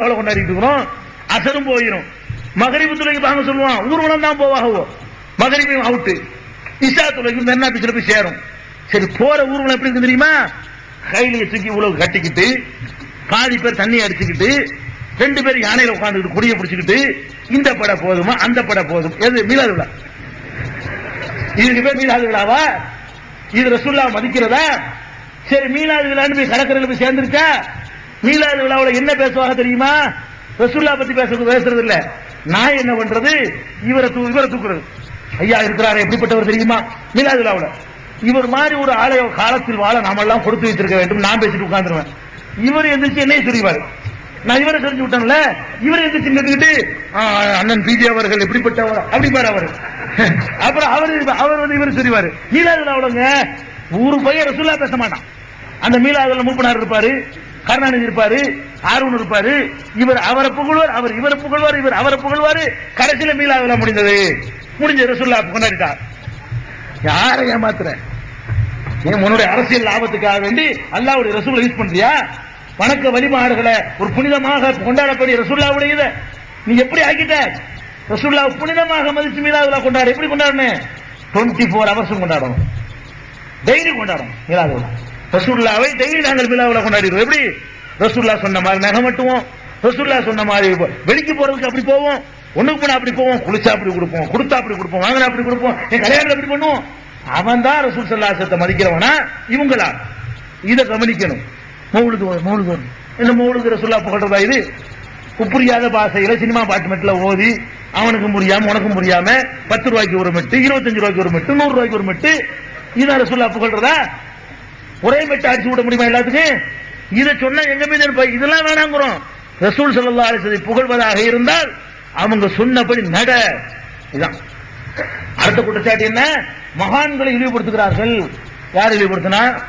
அவ்வளவு கொண்டாடிட்டு இருக்கிறோம். அசரும் போயிடும் மகரிபு துறைக்கு பாங்க சொல்லுவான் ஊர்வலம் தான் போவாகவோ மகரிபையும் அவுட்டு இசா துறைக்கும் மெரினா பீச்சில் போய் சேரும். சரி போற ஊர்வலம் எப்படி இருக்கு தெரியுமா? கையில தூக்கி இவ்வளவு கட்டிக்கிட்டு பாதி பேர் தண்ணி அடிச்சுக்கிட்டு ரெண்டு பேர் யானையில உட்காந்துக்கிட்டு குடிய பிடிச்சிக்கிட்டு இந்த பட போதுமா அந்த பட போதும். எது மீலாது விழா? இதுக்கு பேர் மீலாது விழாவா? இது ரசுல்லா மதிக்கிறதா? சரி மீனாது விழான்னு போய் கடற்கரையில் போய் சேர்ந்துருச்சா மீலாது விழாவில் என்ன பேசுவாங்க தெரியுமா? ரசுல்லா பத்தி பேசுறது பேசுறது இல்ல நான் என்ன பண்றது? இவரை தூ இவரை தூக்குறது. ஐயா இருக்கிறாரு எப்படிப்பட்டவர் தெரியுமா? மீலாது விழாவில் இவர் மாதிரி ஒரு ஆலய காலத்தில் வாழ நாமெல்லாம் கொடுத்து வைத்திருக்க வேண்டும். நான் பேசிட்டு உட்கார்ந்துருவேன். இவர் எந்திரிச்சு என்னைய சொல்லிவாரு நான் இவரை தெரிஞ்சு விட்டேன்ல இவரை எந்திரிச்சு நின்றுக்கிட்டு அண்ணன் பிஜே அவர்கள் எப்படிப்பட்டவர்? அப்படிப்பாரு அவர். அப்புறம் அவர் அவர் வந்து இவர் சொல்லிவாரு மீளாது விழாவுலங்க ஒரு பையன் ரசுல்லா பேச மாட்டான். அந்த மீலாதுல மூப்பனார் இருப்பாரு. கருணாநிதி இருப்பாரு ஆர்வன் இருப்பாரு இவர் அவரை புகழ்வார் அவர் இவரை புகழ்வார் இவர் அவரை புகழ்வாரு. கடைசியில மீளாதுல முடிந்தது. முடிஞ்ச ரசுல்லா கொண்டாடிட்டார். யாரை ஏமாத்துற? ஏன் உன்னுடைய அரசியல் லாபத்துக்காக வேண்டி அல்லாவுடைய ரசூலை யூஸ் பண்றியா? வணக்க வழிபாடுகளை ஒரு புனிதமாக கொண்டாடக்கூடிய ரசுல்லாவுடைய இதை நீ எப்படி ஆக்கிட்ட? ரசுல்லா புனிதமாக மதிச்சு மீளாதுலா கொண்டாடு. எப்படி கொண்டாடணும் டுவெண்ட்டி ஃபோர் ஹவர்ஸும் கொண்டாடணும். டெய்லி கொண்டாடணும் மீளாவில் ரசூல்லாவை டெய்லி நாங்கள் விழாவில் கொண்டாடிடுவோம் எப்படி? ரசூல்லா சொன்ன மாதிரி நகை மட்டுவோம் ரசூல்லா சொன்ன மாதிரி வெளிக்கு போறதுக்கு அப்படி போவோம். ஒண்ணுக்கு போனா அப்படி போவோம். குளிச்சா அப்படி கொடுப்போம். கொடுத்தா அப்படி கொடுப்போம். வாங்கினா அப்படி கொடுப்போம். என் கல்யாணம் அப்படி பண்ணுவோம். அவன் தான் ரசூல் சல்லாசத்தை மதிக்கிறவனா? இவங்களா? இதை கவனிக்கணும். மௌலுது மௌலுது வரும். இந்த மௌலுது ரசூல்லா புகழ்றதா இது? புரியாத பாசையில சினிமா பாட்டு மெட்டில் ஓதி அவனுக்கு முடியாம உனக்கும் முடியாம பத்து ரூபாய்க்கு ஒரு மெட்டு இருபத்தஞ்சு ரூபாய்க்கு ஒரு மெட்டு நூறு ரூபாய்க்கு ஒரு மெட்டு இதான் ரசூல்லா புகழ்றதா ஒரே மெட்டு அடிச்சு விட முடியுமா எல்லாத்துக்கும்? இதை சொன்னா எங்க மீது இதெல்லாம் வேணாங்கிறோம். ரசூல் சல்லா அலிசதை புகழ்வதாக இருந்தால் அவங்க சொன்னபடி நட. இதான். அடுத்த குற்றச்சாட்டு என்ன? மகான்களை இழிவுபடுத்துகிறார்கள். யார் இழிவுபடுத்தினா?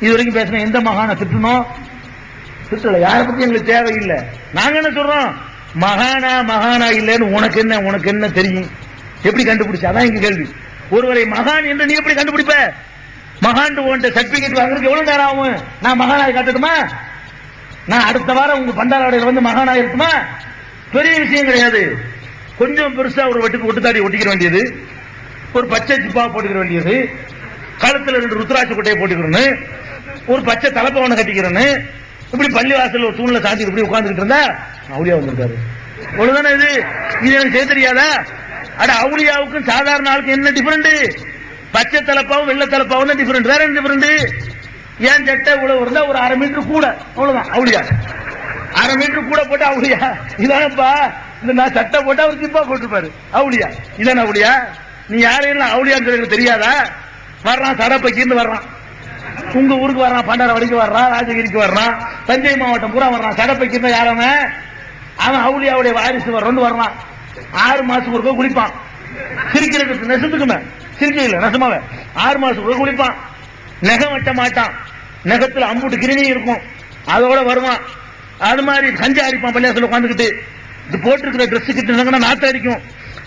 இது வரைக்கும் பேசின எந்த மகானை திட்டணும்? திட்டல யாரை பத்தி எங்களுக்கு தேவையில்லை. நாங்க என்ன சொல்றோம்? மகானா மகானா இல்லைன்னு உனக்கு என்ன உனக்கு என்ன தெரியும்? எப்படி கண்டுபிடிச்சா? அதான் எங்க கேள்வி. ஒருவரை மகான் என்று நீ எப்படி கண்டுபிடிப்ப? மகாண்டு உன்ட்ட சர்டிபிகேட் வாங்குறதுக்கு எவ்வளவு நேரம் ஆகும்? நான் மகானாய் காட்டட்டுமா? நான் அடுத்த வாரம் உங்க பண்டாரவாடையில் வந்து மகானாய் இருக்குமா? பெரிய விஷயம் கிடையாது. கொஞ்சம் பெருசா ஒரு வெட்டுக்கு ஒட்டுத்தாடி ஒட்டிக்கிற வேண்டியது. ஒரு பச்சை சிப்பா போட்டுக்கிற வேண்டியது. கழுத்துல ரெண்டு ருத்ராட்ச குட்டையை போட்டுக்கிறேன்னு. ஒரு பச்சை தலைப்பவனை கட்டிக்கிறேன்னு. இப்படி பள்ளி வாசல் ஒரு தூணில் சாத்தி இப்படி உட்கார்ந்துட்டு இருந்தா அவுளியா வந்திருக்காரு. அவ்வளவுதானே இது. இது எனக்கு செய்ய தெரியாதா? அட அவுளியாவுக்கும் சாதாரண ஆளுக்கும் என்ன டிஃபரெண்ட் பச்சை தலைப்பாவும் வெள்ளை தலைப்பாவும் டிஃபரெண்ட் வேற என்ன டிஃபரெண்ட் ஏன் சட்டை இவ்வளவு இருந்தா ஒரு அரை மீட்டர் கூட. அவ்வளவுதான். அவளியா அரை மீட்டர் கூட போட்டா அவுளியா இதானப்பா. இந்த நான் சட்டை போட்டா அவர் திப்பா போட்டிருப்பாரு. அவளியா இதான அவளியா நீ யாரையும் அவுளியான்னு எனக்கு தெரியாதா? வர்றான் சடப்பைக்கின்னு வர்றான். உங்க ஊருக்கு வர்றான் பண்டாரவாடிக்கு வர்றான் ராஜகிரிக்கு வர்றான் தஞ்சை மாவட்டம் பூரா வர்றான். சடப்பைக்கின்னு யாரவன் அவன்? அவளியாவுடைய வாரிசு வர்றோன்னு வர்றான். ஆறு மாசத்துக்கு ஒருக்கா குளிப்பான். சிரிக்கிறதுக்கு நெசத்துக்குமே. சிரிக்க இல்ல ஆறு மாசம் குளிப்பான் நெகம் வெட்ட மாட்டான். நெகத்துல அம்புட்டு கிருமி இருக்கும். அதோட வருவான். அது மாதிரி கஞ்சா அடிப்பான் பள்ளியாசல உட்காந்துக்கிட்டு இது போட்டிருக்கிற ட்ரெஸ் கிட்ட நாத்த அடிக்கும்.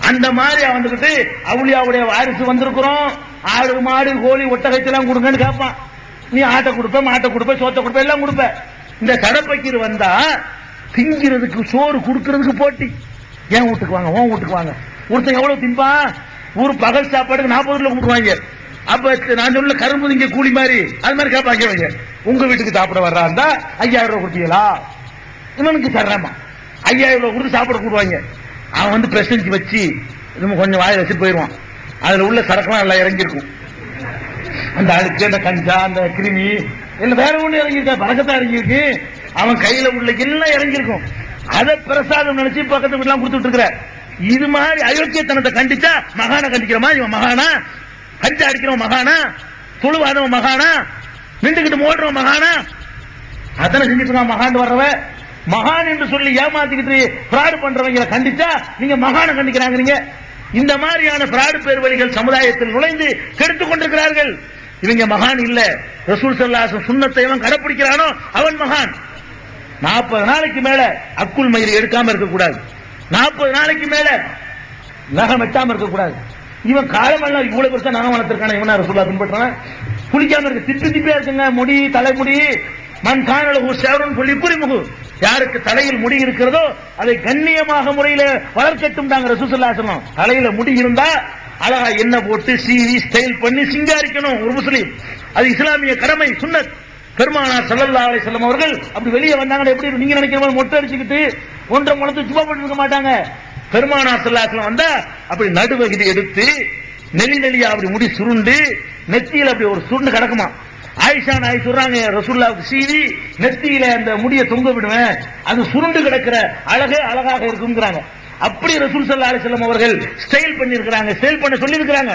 அந்த மாதிரி வந்துகிட்டு அவளியாவுடைய வாரிசு வந்திருக்கிறோம். ஆடு மாடு கோழி ஒட்டகத்தெல்லாம் கொடுங்கன்னு கேட்பான் நீ ஆட்டை கொடுப்ப மாட்டை கொடுப்ப சோத்தை கொடுப்ப எல்லாம் கொடுப்ப. இந்த கடப்பக்கீர் வந்தா திங்கிறதுக்கு சோறு கொடுக்கறதுக்கு போட்டி. ஏன் வீட்டுக்கு வாங்க? உன் வீட்டுக்கு வாங்க. ஒருத்தன் எவ்வளவு திம்பா ஊர் பகல் சாப்பாடுக்கு நாற்பது ரூபாய் கூப்பிடுவாங்க அப்ப நான் சொல்ல கரும்பு இங்க கூலி மாதிரி அது மாதிரி கேட்பாங்க உங்க வீட்டுக்கு சாப்பிட வர்றாந்தா ஐயாயிரம் ரூபாய் கொடுத்தீங்களா இவனுக்கு தர்றாமா? ஐயாயிரம் ரூபாய் கொடுத்து சாப்பிட கூடுவாங்க அவன் வந்து பிரசன்ஸ் வச்சு நம்ம கொஞ்சம் வாயை வச்சு போயிடுவான். அதுல உள்ள சரக்குலாம் எல்லாம் இறங்கியிருக்கும். அந்த அழுக்கு அந்த கஞ்சா அந்த கிருமி இல்ல வேற ஒண்ணு இறங்கியிருக்கா? பழக்கத்தான் இறங்கியிருக்கு. அவன் கையில உள்ள எல்லாம் இறங்கியிருக்கும். அதை பிரசாதம் நினைச்சு பக்கத்து வீட்டுலாம் கொடுத்துட்டு இருக்கிற இது மாதிரி அயோக்கியத்தனத்தை கண்டிச்சா மகானை மாதிரி இவன் மகானா? கஞ்சா அடிக்கிறவன் மகானா? துளுவாதவன் மகானா? நின்றுகிட்டு மோடுறவன் மகானா? அத்தனை செஞ்சுட்டு இருக்கான் மகான் வர்றவ. மகான் என்று சொல்லி ஏமாத்திக்கிட்டு பிராடு பண்றவங்களை கண்டிச்சா நீங்க மகானை கண்டிக்கிறாங்க இந்த மாதிரியான பிராடு பேர் வழிகள் சமுதாயத்தில் நுழைந்து கெடுத்துக் கொண்டிருக்கிறார்கள். இவங்க மகான் இல்ல. ரசூல் சல்லாசம் சுண்ணத்தை எவன் கடைப்பிடிக்கிறானோ? அவன் மகான். நாற்பது நாளைக்கு மேல அக்குள் மயில் எடுக்காம இருக்கக்கூடாது. நாற்பது நாளைக்கு மேல நகம் வெட்டாம இருக்கக்கூடாது இவன் காலமெல்லாம் இவ்வளவு பெருசா நகம் வளர்த்திருக்கான இவனா ரசூல்லா பின்பற்றான் குளிக்காம இருக்கு. திப்பி திப்பியா இருக்குங்க. முடி தலைமுடி மண் காணலகு சேவரன் சொல்லி குறிமுகு யாருக்கு தலையில் முடி இருக்கிறதோ அதை கண்ணியமாக முறையில வளர்க்கட்டும் தாங்க ரசூசல்லாசனம் தலையில முடி இருந்தா அழகா எண்ணெய் போட்டு சீவி ஸ்டைல் பண்ணி சிங்காரிக்கணும். ஒரு முஸ்லீம். அது இஸ்லாமிய கடமை சுண்ணத். பெருமானார் ஸல்லல்லாஹு அலைஹி வஸல்லம் அவர்கள் அப்படி வெளியே வந்தாங்கன்னா எப்படி நீங்க நினைக்கிற மாதிரி மொட்டை அடிச்சுக்கிட்டு ஒன்றை முளத்து சும்மா போட்டு இருக்க மாட்டாங்க. பெருமானார் ஸல்லல்லாஹு அலைஹி வந்தா அப்படி நடுவகுதி எடுத்து நெல்லி நெல்லியா அப்படி முடி சுருண்டு நெத்தியில் அப்படி ஒரு சுருண்டு கிடக்குமா? ஆயிஷா நாய் சொல்றாங்க ரசுல்லாவுக்கு சீவி நெத்தியில அந்த முடிய தொங்க விடுவேன். அது சுருண்டு கிடக்கிற அழகே அழகாக இருக்குங்கிறாங்க. அப்படி ரசூல் சல்லா அலைஹி அவர்கள் ஸ்டைல் பண்ணிருக்கிறாங்க ஸ்டைல் பண்ண சொல்லியிருக்கிறாங்க.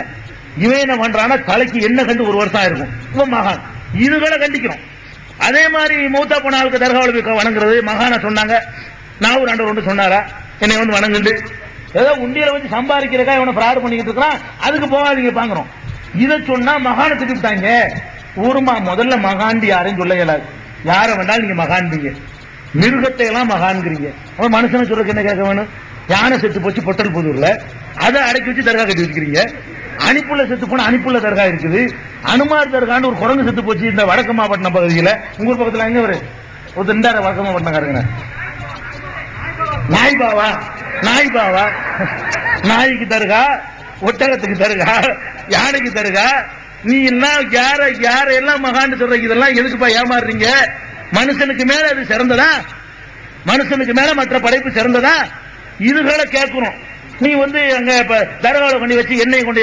இவன் என்ன பண்றான்னா தலைக்கு என்ன கண்டு ஒரு வருஷம் இருக்கும் இவன் மகான். இதுகளை கண்டிக்கிறோம் அதே மாதிரி மூத்தா போன ஆளுக்கு தர்காவில் போய் வணங்குறது மகான சொன்னாங்க. நான் ஒரு ஆண்டவர் ஒன்று சொன்னாரா? என்னை வந்து வணங்குண்டு. ஏதோ உண்டியில வச்சு சம்பாதிக்கிறக்கா இவனை ஃப்ராட் பண்ணிக்கிட்டு இருக்கிறான். அதுக்கு போகாதீங்க பாங்குறோம் இதை சொன்னா மகான திட்டாங்க ஊருமா முதல்ல மகாண்டி யாரையும் சொல்ல இயலாது. யாரை வேண்டாலும் நீங்க மகான்பீங்க மிருகத்தை எல்லாம் மகான்கிறீங்க. அவன் மனுஷனை சொல்றதுக்கு என்ன கேட்க வேணும்? யானை செத்து போச்சு பொட்டல் புதூர்ல அதை அடக்கி வச்சு தர்கா கட்டி வச்சுக்கிறீங்க. அணிப்புள்ள செத்து போன அணிப்புள்ள தர்கா இருக்குது. அனுமார் தர்கான்னு ஒரு குரங்கு செத்து போச்சு இந்த வடக்கு மாவட்டம் பகுதியில். உங்க பக்கத்தில் பக்கத்துல எங்க ஒரு ஒரு திண்டார வடக்கு மாவட்டம்காரங்க நாய் பாவா? நாய் பாவா? நாய்க்கு தருகா ஒட்டகத்துக்கு தருகா யானைக்கு தருகா? நீ எல்லாம் யார யார எல்லாம் மகாண்டு சொல்றீங்க? இதெல்லாம் எதுக்குப்பா ஏமாறுறீங்க? மனுஷனுக்கு மேல அது சிறந்ததா? மனுஷனுக்கு மேல மற்ற படைப்பு சிறந்ததா? இதுகளை கேட்கணும். நீ வந்து அங்க இப்ப தரகாவில் கொண்டு வச்சு எண்ணெய் கொண்டு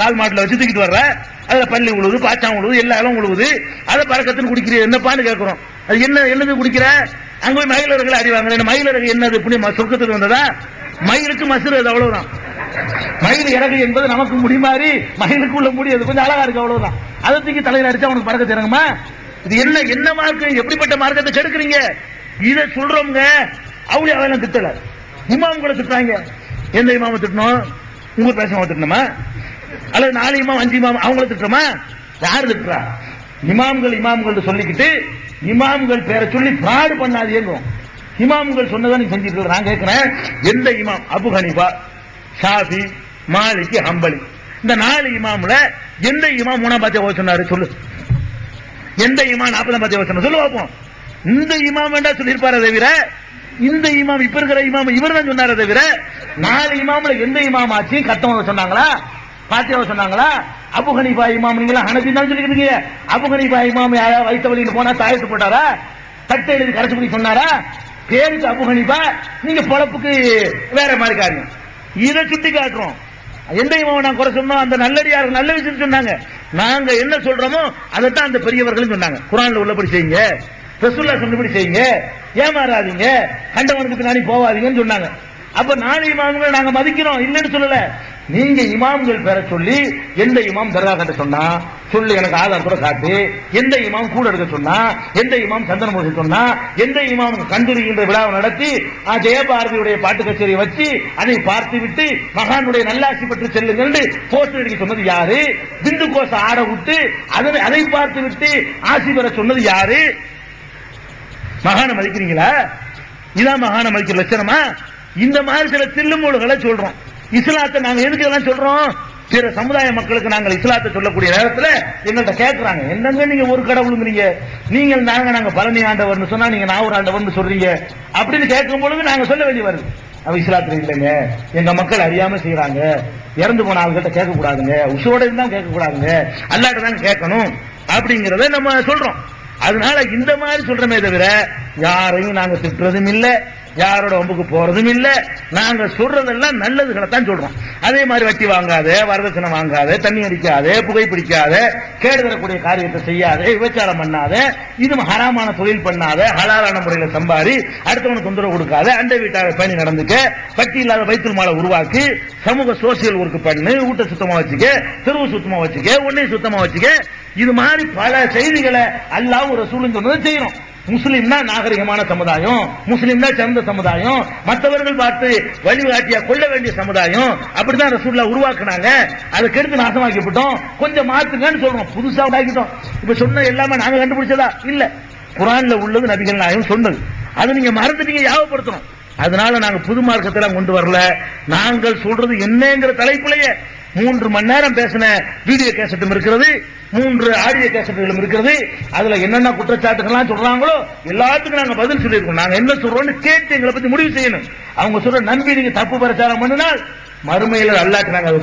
கால் மாட்டில் வச்சு தூக்கிட்டு வர்ற? அதுல பள்ளி உழுவுது பாச்சான் உழுவுது எல்லா இடம் உழுவுது. அதை பறக்கத்துன்னு குடிக்கிறீ என்னப்பான்னு கேட்கிறோம் அது என்ன என்னது குடிக்கிற? அங்க போய் மயிலர்கள் அறிவாங்க மயிலர்கள் என்னது? புண்ணிய சொர்க்கத்துக்கு வந்ததா? மயிலுக்கு மசுறு அது அவ்வளவுதான். மயில் இறகு என்பது நமக்கு முடிமாறி மயிலுக்கு உள்ள முடி அது கொஞ்சம் அழகா இருக்கு அவ்வளவுதான். அதை தூக்கி தலையில் அடிச்சா அவனுக்கு பறக்க தெரியுமா? இது என்ன என்ன மார்க்கம் எப்படிப்பட்ட மார்க்கத்தை கெடுக்குறீங்க? இதை சொல்றவங்க அவளி அவெல்லாம் திட்டல. இமாம்களை திட்டாங்க எந்த இமாம திட்டணும்? உங்க பேச திட்டணுமா? அல்லது நாலு இமாம் அஞ்சு இமாம் அவங்கள திட்டுறோமா? யார் திட்டுறா? இமாம்கள் இமாம்கள் சொல்லிக்கிட்டு இமாம்கள் பேரை சொல்லி ஃப்ராடு பண்ணாதீங்கிறோம் இமாம்கள் சொன்னதை நீ செஞ்சுட்டு நான் கேட்கிறேன் எந்த இமாம்? அபு ஹனிஃபா ஷாஃபி மாலிக்கு ஹம்பலி. இந்த நாலு இமாம்ல எந்த இமாம் மூணாம் பாத்தியா சொன்னாரு? சொல்லு. எந்த இமாம் நாற்பதாம் பாத்தியா ஓத சொல்லு பார்ப்போம். இந்த இமாம் வேண்டாம் சொல்லியிருப்பாரு தவிர இந்த இமாம் இப்ப இருக்கிற இமாம் இவர் தான் சொன்னாரே தவிர நாலு இமாம்ல எந்த இமாம் ஆச்சு? கத்தவங்க சொன்னாங்களா? பாத்தியாவை சொன்னாங்களா? அபு ஹனீஃபா இமாம் நீங்களா ஹனபி தான் சொல்லிட்டு இருக்கீங்க அபு ஹனீஃபா இமாம் யாரா வயிற்று வழியில் போனா தாயத்து போட்டாரா? தட்டை எழுதி கரைச்சு பண்ணி சொன்னாரா? பேருக்கு அபு ஹனீஃபா நீங்க பொழப்புக்கு வேற மாதிரி காரியம் இதை சுட்டி காட்டுறோம். எந்த இமாம் நான் குறை சொன்னோம்? அந்த நல்லடியார் நல்ல விஷயம் சொன்னாங்க. நாங்க என்ன சொல்றோமோ அதைத்தான் அந்த பெரியவர்களும் சொன்னாங்க. குரான்ல உள்ளபடி செய்யுங்க. ரசூல்லா சொன்னபடி செய்யுங்க. ஏமாறாதீங்க. கண்டவனுக்கு பின்னாடி போவாதீங்கன்னு சொன்னாங்க. அப்ப நாலு இமாம்களை நாங்க மதிக்கிறோம். இல்லைன்னு சொல்லல. நீங்க இமாம்கள் பெற சொல்லி எந்த இமாம் தர்கா கட்ட சொன்னா சொல்லு எனக்கு ஆதார் கூட காட்டு. எந்த இமாம் கூட எடுக்க சொன்னா எந்த இமாம் சந்தன பூசை சொன்னா எந்த இமாம் கண்டுரிகின்ற விழாவை நடத்தி ஆ, ஜெயபாரதியுடைய பாட்டு கச்சேரியை வச்சு அதை பார்த்து விட்டு மகானுடைய நல்லாசி பெற்று செல்லுங்கள் போஸ்டர் அடிக்க சொன்னது யாரு? பிந்து கோஷ ஆட விட்டு அதனை அதை பார்த்து விட்டு ஆசி பெற சொன்னது யாரு? மகான மதிக்கிறீங்களா? இதான் மகான மதிக்கிற லட்சணமா? இந்த மாதிரி சில தில்லுமூல்களை சொல்றோம். இஸ்லாத்தை நாங்க எதுக்கு எல்லாம் சொல்றோம்? பிற சமுதாய மக்களுக்கு நாங்கள் இஸ்லாத்தை சொல்லக்கூடிய நேரத்தில் எங்கள்கிட்ட கேட்கறாங்க என்னங்க நீங்க ஒரு கடவுளுங்கிறீங்க நீங்கள் நாங்க நாங்க பழனி ஆண்டவர்னு சொன்னா நீங்க நான் ஒரு ஆண்டவர்னு சொல்றீங்க. அப்படின்னு கேட்கும் பொழுது நாங்க சொல்ல வேண்டி வருது. அவ இஸ்லாத்துல இல்லைங்க. எங்க மக்கள் அறியாம செய்யறாங்க இறந்து போன ஆள்கிட்ட கேட்க கூடாதுங்க உசோட இருந்தா கேட்க கூடாதுங்க அல்லாட்ட தான் கேட்கணும். அப்படிங்கறத நம்ம சொல்றோம். அதனால இந்த மாதிரி சொல்றமே தவிர யாரையும் நாங்க திட்டுறதும் இல்லை. யாரோட ஒம்புக்கு போறதும் இல்ல. நாங்க சொல்றதெல்லாம் நல்லதுகளை தான் சொல்றோம். அதே மாதிரி வட்டி வாங்காத வரதட்சணை வாங்காத தண்ணி அடிக்காத புகை பிடிக்காத கேடு தரக்கூடிய காரியத்தை செய்யாத விபச்சாரம் பண்ணாத இது ஹராமான தொழில் பண்ணாத ஹலாலான முறையில சம்பாரி அடுத்தவனுக்கு தொந்தரவு கொடுக்காத அண்டை வீட்டாக பயணி நடந்துக்க வட்டி இல்லாத வைத்தல் மாலை உருவாக்கி சமூக சோசியல் ஒர்க் பண்ணு ஊட்ட சுத்தமா வச்சுக்க தெருவு சுத்தமா வச்சுக்க உன்னை சுத்தமா வச்சுக்க. இது மாதிரி பல செய்திகளை அல்லாஹ் ஒரு சூழ்நிலை சொன்னதை செய்யணும். முஸ்லீம் தான் நாகரிகமான சமுதாயம் முஸ்லீம் தான் சிறந்த சமுதாயம் மற்றவர்கள் பார்த்து வழிகாட்டியா கொள்ள வேண்டிய சமுதாயம் அப்படிதான் ரசூல்லா உருவாக்குனாங்க. அதை கெடுத்து நாசமாக்கிவிட்டோம். கொஞ்சம் மாத்துங்கன்னு சொல்றோம். புதுசா உண்டாக்கிட்டோம். இப்ப சொன்ன எல்லாமே நாங்க கண்டுபிடிச்சதா? இல்ல. குரான்ல உள்ளது நபிகள் நாயகம் சொன்னது. அது நீங்க மறந்துட்டீங்க யாவப்படுத்தணும் அதனால நாங்க புது மார்க்கத்தெல்லாம் கொண்டு வரல. நாங்கள் சொல்றது என்னங்கிற தலைப்பிலேயே. மூன்று மணி நேரம் பேசின வீடியோ கேசட்டும் இருக்கிறது மூன்று ஆடியோ கேசட்டுகளும் இருக்கிறது. அதுல என்னென்ன குற்றச்சாட்டுகள்லாம் சொல்றாங்களோ எல்லாத்துக்கும் நாங்க பதில் சொல்லியிருக்கோம். நாங்க என்ன சொல்றோம்னு கேட்டு எங்களை பத்தி முடிவு செய்யணும். அவங்க சொல்ற நம்பி நீங்க தப்பு பிரச்சாரம் பண்ணினால் மறுமையில அல்லாட்டு நாங்க அதை